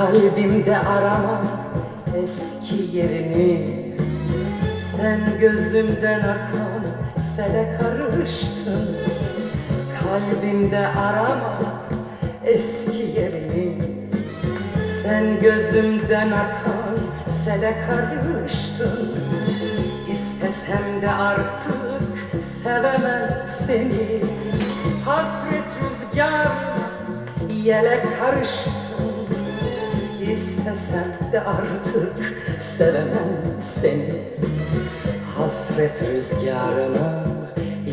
Kalbimde arama eski yerini. Sen gözümden akan sele karıştın. Kalbimde arama eski yerini. Sen gözümden akan sele karıştın. İstesem de artık sevemem seni. Hasret rüzgar yele karıştın İstesem de artık sevemem seni. Hasret rüzgarına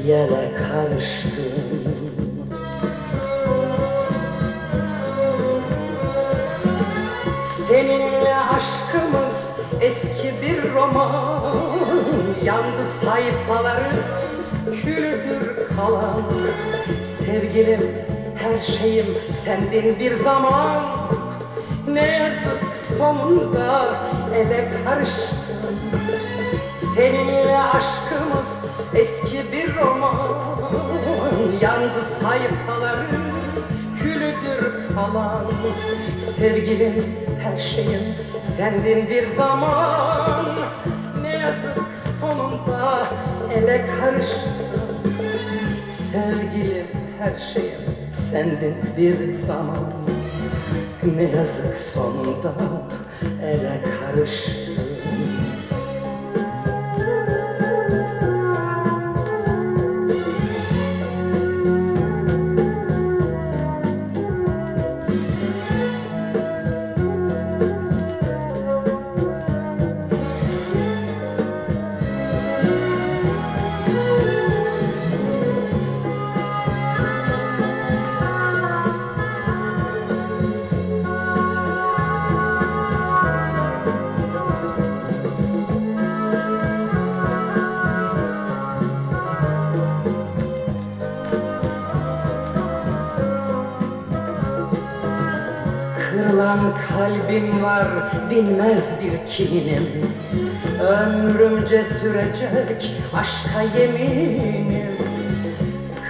yele karıştın Seninle aşkımız eski bir roman. Yandı sayfaları külüdür kalan. Sevgilim her şeyim sendin bir zaman Ne yazık sonunda ele karıştın Seninle aşkımız eski bir roman. Yandı sayfaları külüdür kalan. Sevgilim her şeyim sendin bir zaman. Ne yazık sonunda ele karıştın Sevgilim her şeyim sendin bir zaman Ne yazık sonunda ele karıştın kalbim var dinmez bir kinim Ömrümce sürecek aşka yeminim.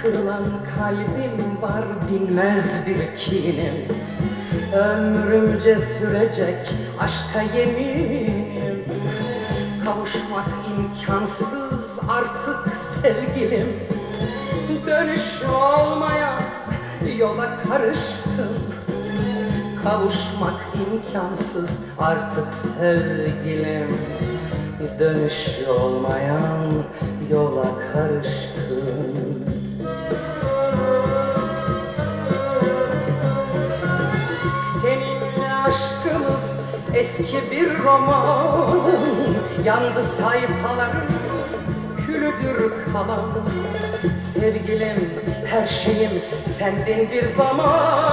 Kırılan kalbim var dinmez bir kinim Ömrümce sürecek aşka yeminim. Kavuşmak imkansız artık sevgilim. Dönüş olmayan yola karıştım Kavuşmak imkansız. Artık sevgilim Dönüş olmayan yola karıştım Seninle aşkımız eski bir roman. Yandı sayfaları külüdür kalan. Sevgilim her şeyim sendin bir zaman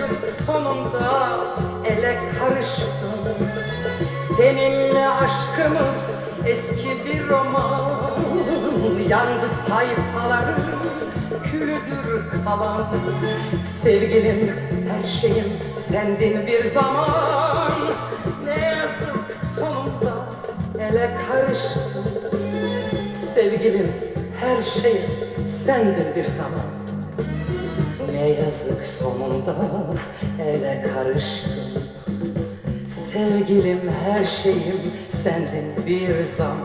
Yazık sonunda ele karıştın Seninle aşkımız eski bir roman. Yandı sayfaları külüdür kalan. Sevgilim her şeyim sendin bir zaman. Ne yazık sonunda ele karıştın Sevgilim her şeyim sendin bir zaman Ne yazık sonunda ele karıştın Sevgilim her şeyim sendin bir zaman